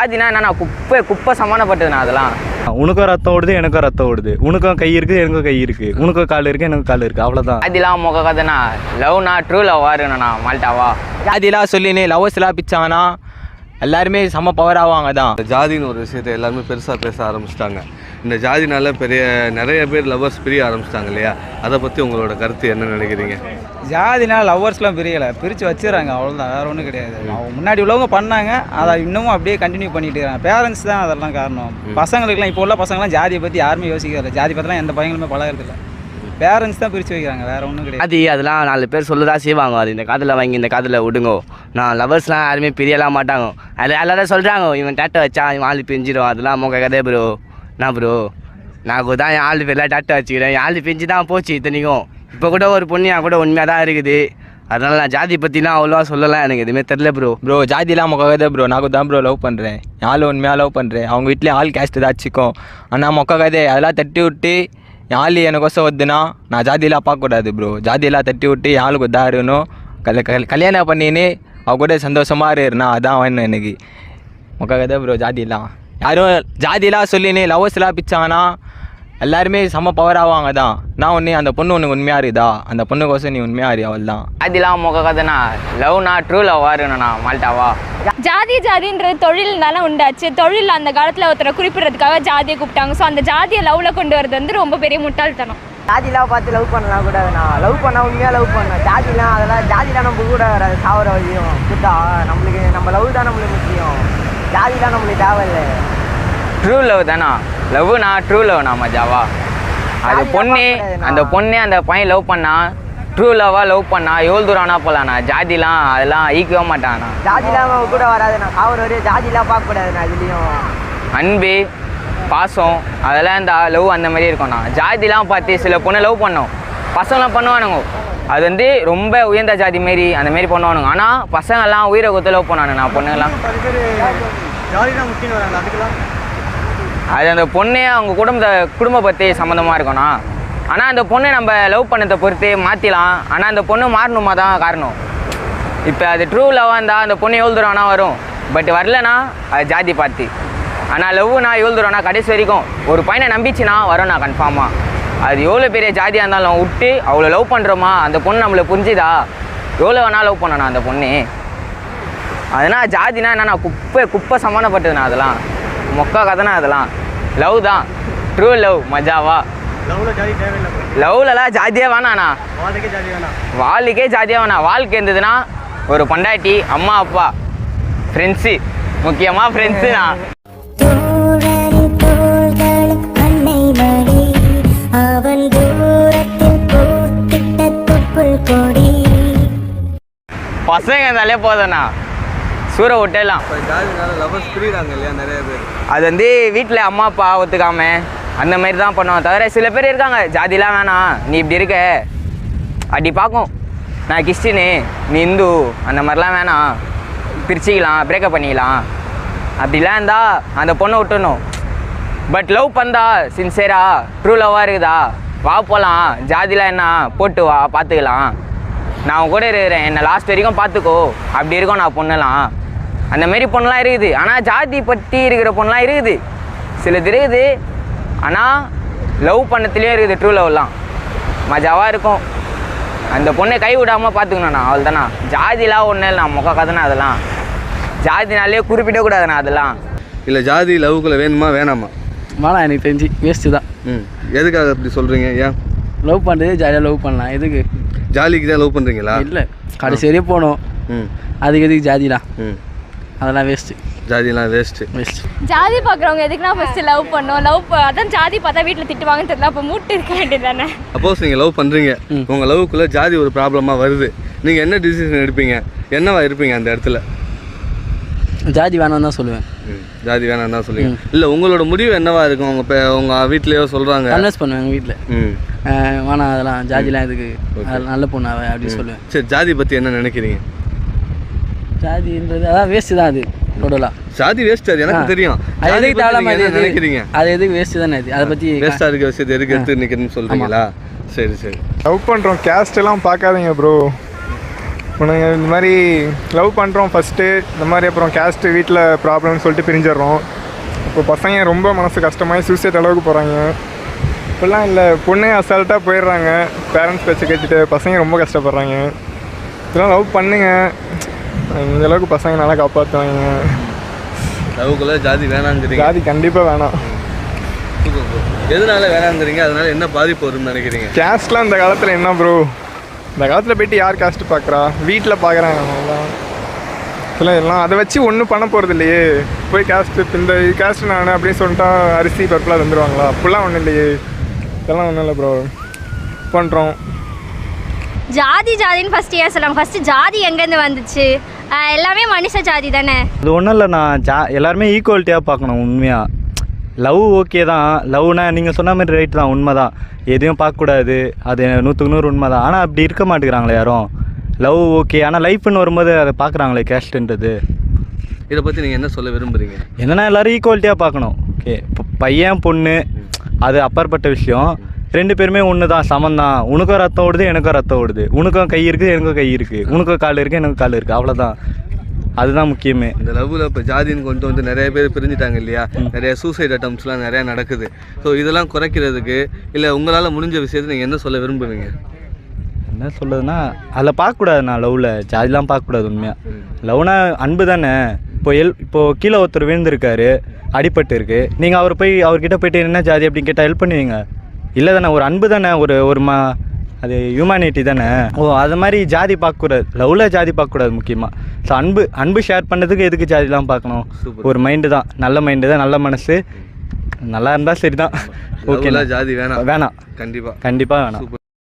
ஜாதினா என்ன குப்பை குப்பை சமானப்பட்டதுண்ணா அதெல்லாம். உனக்கும் ரத்தம் ஓடுது எனக்கும் ரத்தம் ஓடுது. உனக்கும் கை இருக்குது எனக்கும் கை இருக்குது. உனக்கும் கால் இருக்குது எனக்கும் கால் இருக்குது. அவ்வளோதான் ஜாதிலாம் முக கதைண்ணா லவ்னா ட்ரூ லவ் வாருண்ணா மால்ட்டாவா ஜாதிலாம் சொல்லினே லவ்வர்ஸ்லாம் பிச்சாங்கன்னா எல்லாருமே செம்ம பவர் ஆவாங்க தான் ஜாதின்னு ஒரு விஷயத்தை எல்லாருமே பெருசாக பேச ஆரம்பிச்சிட்டாங்க. இந்த ஜாதினால பெரிய நிறைய பேர் லவ்வர்ஸ் பிரிய ஆரம்பிச்சிட்டாங்க இல்லையா? அதை பற்றி உங்களோட கருத்து என்ன நினைக்கிறீங்க? ஜாதினா லவ்வர்ஸ்லாம் பிரியலை. பிரித்து வச்சிடறாங்க அவ்வளோதான் வேறு ஒன்றும் கிடையாது. அவங்க முன்னாடி உள்ளவங்க பண்ணாங்க அதை இன்னமும் அப்படியே கண்டினியூ பண்ணிட்டு இருக்காங்க. பேரண்ட்ஸ் தான் அதெல்லாம் காரணம். பசங்களுக்குலாம் இப்போ உள்ள பசங்களாம் ஜாதியை பற்றி யாருமே யோசிக்கிறதில்ல ஜாதி பற்றிலாம் எந்த பையங்களுமே பழகிறதில்ல. பேரண்ட்ஸ் தான் பிரித்து வைக்கிறாங்க வேறு ஒன்றும் கிடையாது. அது அதெல்லாம் நாலு பேர் சொல்லதான் செய்வாங்க. அது இந்த காதில் வாங்கி இந்த காதில் விடுங்கோ. நான் லவர்ஸ்லாம் யாருமே பிரியலாம் மாட்டாங்க. அது எல்லாரும் சொல்கிறாங்க இவன் டேட்டை வச்சா இவன் ஆள் பிஞ்சிடும் அதெல்லாம் மொக்க கதை ப்ரோ நான் ப்ரோ நான் தான் என் ஆள் பேர்லாம் டேட்டை வச்சுக்கிறேன் என் ஆள் பிஞ்சு தான் போச்சு இத்தனைக்கும். இப்போ கூட ஒரு பொண்ணு என் கூட உண்மையாக தான் இருக்குது. அதனால நான் ஜாதி பற்றிலாம் அவ்வளோவா சொல்லலாம் எனக்கு எதுவுமே தெரில ப்ரோ ப்ரோ ஜாதிலாம் மொக்க ப்ரோ நான் தான் ப்ரோ லவ் பண்ணுறேன் ஆள் உண்மையாக லவ் பண்ணுறேன் அவங்க வீட்டிலே ஆள் கேஸ்ட் ஏதாச்சுக்கும் ஆனால் மொக்க கதை அதெல்லாம் தட்டி விட்டு என் ஆள் எனக்கோசம் வருதுன்னா நான் ஜாதியெலாம் பார்க்கக்கூடாது ப்ரோ ஜாதியெல்லாம் தட்டி விட்டு யாளுக்கு ஆளுக்கு தான் இருக்கணும். கல் கல் கல்யாணம் பண்ணின்னு அவ கூட சந்தோஷமாக இருனா அதான் வேணும் எனக்கு. மொக்க கதை ப்ரோ ஜாதியெல்லாம். யாரும் ஜாதியெல்லாம் சொல்லினே லவ்வர்ஸ்லாம் பிச்சாங்கன்னா எல்லாருமே செம்ம பவர் ஆவாங்க தான். நான் ஒன்று அந்த பொண்ணு ஒன்று உண்மையாக இருக்குதா? அந்த பொண்ணுக்கோசம் நீ உண்மையாக இரு அவள் தான் ஜாதிலாம் முக கதைண்ணா லவ்னா ட்ரூ லவ் வாருண்ணா மால்ட்டாவா ஜாதி ஜாதின்றது தொழில்னால உண்டாச்சு. தொழில் அந்த காலத்தில் ஒருத்தரை குறிப்பிடுறதுக்காக ஜாதியை கூப்பிட்டாங்க. ஸோ அந்த ஜாதியை லவ்வில் கொண்டு வரது வந்து ரொம்ப பெரிய முட்டாள்தனம். ஜாதிலாம் பார்த்து லவ் பண்ணலாம் கூடாதுண்ணா லவ் பண்ணால் உண்மையாக லவ் பண்ணணும் ஜாதிலாம் அதெல்லாம் ஜாதிலாம் நம்ம கூட வராது. சாவர வழியும். குத்தா நம்மளுக்கு நம்ம லவ் தான் நம்மளுக்கு முக்கியம். ஜாதிலாம் நம்மளுக்கு தேவையில்லை ட்ரூ லவ் தானா லவ்னா ட்ரூ லவ்னா மஜாவா அது ஜாதிலாம் பொண்ணு. அந்த பொண்ணு அந்த பையன் லவ் பண்ணா ட்ரூ லவ்வா லவ் பண்ணா எவ்வளோ தூரம் ஆனா போகலாண்ணா ஜாதிலாம் அதெல்லாம் ஈக்கவே மாட்டாண்ணா ஜாதிலாம் நம்ம கூட வராதுண்ணா சாவர வரையும் ஜாதிலாம் பார்க்கக்கூடாதுண்ணா இதுலேயும் அன்பு பாசம் அதெல்லாம் இந்த லவ் அந்த மாதிரி இருக்கும்ண்ணா ஜாதிலாம் பார்த்து சில பொண்ணை லவ் பண்ணோம் பசங்களாம் பண்ணுவானுங்க அது வந்து ரொம்ப உயர்ந்த ஜாதி மாரி அந்த மாரி பண்ணுவானுங்க. ஆனால் பசங்கெல்லாம் உயிரை கொத்து லவ் பண்ணானுண்ணா பொண்ணுங்கெல்லாம். அது அந்த பொண்ணே அவங்க குடும்ப குடும்ப பற்றி சம்மந்தமாக இருக்கும்ண்ணா ஆனால் அந்த பொண்ணை நம்ம லவ் பண்ணதை பொறுத்து மாற்றிலாம் ஆனால் அந்த பொண்ணு மாறணுமா தான் காரணம். இப்போ அது ட்ரூ லவ்வாக இருந்தால் அந்த பொண்ணு எவ்வளோ தூரம் வேணால் வரும். பட் வரலனா அது ஜாதி பார்த்து ஆனால் லவ்னா எவ்வளோ தூரம்னா கடைசி வரைக்கும். ஒரு பையனை நம்பிச்சுனா வரும்ண்ணா கன்ஃபார்மாக அது எவ்வளோ பெரிய ஜாதியாக இருந்தாலும் விட்டு அவ்வளோ லவ் பண்ணுறோமா அந்த பொண்ணு நம்மளை புரிஞ்சுதா? எவ்வளோ வேணால் லவ் பண்ணணும் அந்த பொண்ணு. அதனால் ஜாதினா என்னண்ணா குப்பை குப்பை சமானப்பட்டதுண்ணா அதெல்லாம். மொக்கா கதைனா அதெல்லாம். லவ் தான். True love மஜாவா. லவ்லலாம் ஜாதியே வேணாண்ணா. வாழ்க்கே ஜாதியாக வேணாம். வாழ்க்கை இருந்ததுன்னா ஒரு பொண்டாட்டி அம்மா அப்பா. ஃப்ரெண்ட்ஸு முக்கியமாக ஃப்ரெண்ட்ஸுண்ணா பசங்க இருந்தாலே போதும்ண்ணா. சூற நிறைய பேர்? அது வந்து வீட்டில் அம்மா அப்பா ஒத்துக்காம அந்த மாதிரி தான் பண்ணுவோம் தவிர சில பேர் இருக்காங்க ஜாதிலாம் வேணாம். நீ இப்படி இருக்க. அப்படி பார்க்கும் நான் கிறிஸ்டினு நீ இந்து அந்த மாதிரிலாம் வேணாம். பிரிச்சுக்கலாம் பிரேக்கப் பண்ணிக்கலாம். அப்படிலாம் இருந்தால் அந்த பொண்ணை விட்டுணும் பட் லவ் பண்ணா சின்சியரா ட்ரூ லவ்வாக இருக்குதா? வா போகலாம் ஜாதிலாம் என்ன? போட்டு வா பார்த்துக்கலாம். நான் கூட இருக்கிறேன். என்னை லாஸ்ட் வரைக்கும் பார்த்துக்கோ. அப்படி இருக்கும் நான் பொண்ணெல்லாம். அந்த மாதிரி பொண்ணுலாம் இருக்குது. ஆனால் ஜாதி பற்றி இருக்கிற பொண்ணுலாம் இருக்குது. சிலது இருக்குது. ஆனால் லவ் பண்ணத்துலேயும் இருக்குது ட்ரூ லவ்லாம் மஜாவாக இருக்கும். அந்த பொண்ணை கை விடாமல் பார்த்துக்கணுண்ணா அவள் தானா ஜாதிலாம் ஒன்றும் இல்லை. மொக்க கதைனா அதெல்லாம். ஜாதினாலே குறிப்பிடக்கூடாதுண்ணா அதெல்லாம். இல்லை ஜாதி லவ்க்குள்ள வேணுமா வேணாமா? வேணாம் எனக்கு தெரிஞ்சு. வேஸ்ட்டு தான். ம். எதுக்காக அப்படி சொல்கிறீங்க ஏன்? லவ் பண்ணுறது ஜாலியாக லவ் பண்ணலாம். எதுக்கு? ஜாலிக்கு தான் லவ் பண்ணுறீங்களா இல்லை. கடைசி வரையும் போகணும் ம். அதுக்கு எதுக்கு ஜாதிலாம் ம். அதெல்லாம் வேஸ்ட்டு ஜாதிலாம் வேஸ்ட்டு வேஸ்ட் ஜாதி பார்க்குறவங்க எதுக்குன்னா ஃபஸ்ட்டு லவ் பண்ணோம். லவ் அதான் ஜாதி பார்த்தா வீட்டில் திட்டுவாங்கன்னு தெரியல அப்போ மூட்டு இருக்க வேண்டியது தானே சப்போஸ் நீங்கள் லவ் பண்ணுறீங்க உங்கள் லவ்க்குள்ளே ஜாதி ஒரு ப்ராப்ளமாக வருது. நீங்கள் என்ன டிசிஷன் எடுப்பீங்க? என்னவா இருப்பீங்க அந்த இடத்துல? ஜாதி வேணாம் தான் சொல்லுவேன். ஜாதி வேணாம் தான் சொல்லுங்க. இல்லை உங்களோட முடிவு என்னவா இருக்கும்? உங்கள் இப்போ உங்கள் வீட்லேயோ சொல்கிறாங்க கன்வென்ஸ் பண்ணுவேன் எங்கள் வீட்டில் ம் வேணாம் அதெல்லாம் ஜாதிலாம் எதுக்கு? அது நல்ல பொண்ணு அவ அப்படின்னு சொல்லுவேன். சரி ஜாதி பற்றி என்ன நினைக்கிறீங்க? ஜாதின்றது அதான் வேஸ்ட்டு தான் அது டோட்டலாக ஜாதி வேஸ்ட் அது எனக்கு தெரியும். அது எதுக்கு தேவையில்லாம நினைக்கிறீங்க? அது எதுக்கு வேஸ்ட்டு தானே அது? அதை பற்றி வேஸ்ட்டாக இருக்க விஷயத்தை எதுக்கு எடுத்து நிற்கிறேன்னு சொல்கிறீங்களா சரி சரி. லவ் பண்ணுறோம் கேஸ்ட் எல்லாம் பார்க்காதீங்க ப்ரோ உனக்கு இந்த மாதிரி லவ் பண்ணுறோம் ஃபஸ்ட்டு இந்த மாதிரி அப்புறம் கேஸ்ட்டு வீட்டில் ப்ராப்ளம்னு சொல்லிட்டு பிரிஞ்சிடுறோம். இப்போ பசங்க ரொம்ப மனசு கஷ்டமாகி சூசைட் அளவுக்கு போகிறாங்க இப்படிலாம் இல்லை பொண்ணு அசால்ட்டாக போயிடுறாங்க. பேரண்ட்ஸ் பேச்சை கேட்டுட்டு பசங்க ரொம்ப கஷ்டப்படுறாங்க. இதெல்லாம் லவ் பண்ணுங்க. இந்த அளவுக்கு பசங்க நல்லா காப்பாற்றுவாங்க லவ்க்குள்ள ஜாதி வேணாங்கிறீங்க. ஜாதி கண்டிப்பாக வேணாம். எதனால வேணாங்கிறீங்க? அதனால என்ன பாதிப்பு வரும்னு நினைக்கிறீங்க? கேஸ்ட்லாம் இந்த காலத்தில் என்ன ப்ரோ இந்த காலத்தில் போயிட்டு யார் கேஸ்ட் பார்க்குறா வீட்டில் பார்க்குறாங்க இல்லை எல்லாம் அதை வச்சு ஒன்றும் பண்ண போகிறது இல்லையே. போய் கேஸ்ட்டு இந்த கேஸ்ட் நான் அப்படின்னு சொல்லிட்டா அரிசி பருப்புலாம் தந்துடுவாங்களா அப்படிலாம் ஒன்றும் இல்லையே. இதெல்லாம் ஒன்றும் இல்லை ப்ரோ பண்ணுறோம் ஜாதி ஜாதின்னு ஃபர்ஸ்ட் ஏன் சொல்லுவாங்க ஃபர்ஸ்ட் ஜாதி எங்கேருந்து வந்துச்சு? எல்லாமே மனுஷ ஜாதி தானே? அது ஒன்றும் இல்லை நான் ஜா எல்லாருமே ஈக்குவாலிட்டியாக பார்க்கணும் உண்மையாக லவ் ஓகே தான். லவ்னா நீங்கள் சொன்ன மாதிரி ரைட் தான் உண்மை தான் எதையும் பார்க்கக்கூடாது. அது நூற்றுக்கு நூறு உண்மை தான் ஆனால் அப்படி இருக்க மாட்டேங்கிறாங்களே யாரும். Love okay. ஆனால் லைஃப்னு வரும்போது அதை பார்க்குறாங்களே கேஸ்ட்ன்றது. இதை பற்றி நீங்கள் என்ன சொல்ல விரும்புகிறீங்க என்னன்னா எல்லாரும் ஈக்குவாலிட்டியாக பார்க்கணும். ஓகே இப்போ பையன் பொண்ணு அது அப்பாற்பட்ட விஷயம். ரெண்டு பேருமே ஒன்று தான் சமம் தான் உனக்கும் ரத்தம் ஓடுது எனக்கும் ரத்தம் ஓடுது. உனக்கும் கை இருக்குது எனக்கும் கை இருக்குது. உனக்கும் கால் இருக்குது எனக்கும் கால் இருக்குது. அவ்வளோதான் அதுதான் முக்கியமே. இந்த லவ்வில் இப்போ ஜாதின்னு கொண்டு வந்து நிறைய பேர் பிரிஞ்சுட்டாங்க இல்லையா? நிறைய சூசைட் அட்டம்ஸ்லாம் நிறையா நடக்குது. ஸோ இதெல்லாம் குறைக்கிறதுக்கு இல்லை உங்களால் முடிஞ்ச விஷயத்தை நீங்கள் என்ன சொல்ல விரும்புவீங்க? என்ன சொல்லுதுன்னா அதில் பார்க்கக்கூடாது நான் லவ்வில் ஜாதிலாம் பார்க்கக்கூடாது உண்மையாக லவ்னா அன்பு தானே. இப்போ எல் இப்போ கீழே ஒருத்தர் விழுந்திருக்காரு அடிபட்டு இருக்கு. நீங்கள் அவர் போய் அவர்கிட்ட போயிட்டு என்ன ஜாதி? அப்படின்னு கேட்டால் ஹெல்ப் பண்ணுவீங்க? இல்லை தானே ஒரு அன்பு தானே ஒரு ஒரு மா அது ஹியூமனிட்டி தானே. ஓ அது மாதிரி ஜாதி பார்க்கக்கூடாது. லவ்வில் ஜாதி பார்க்கக்கூடாது முக்கியமாக ஸோ அன்பு அன்பு ஷேர் பண்ணதுக்கு எதுக்கு ஜாதிலாம் பார்க்கணும்? ஒரு மைண்டு தான். நல்ல மைண்டு தான் நல்ல மனசு. நல்லா இருந்தால் சரி தான் ஓகே ஜாதி வேணாம். வேணாம். கண்டிப்பாக கண்டிப்பாக வேணாம்.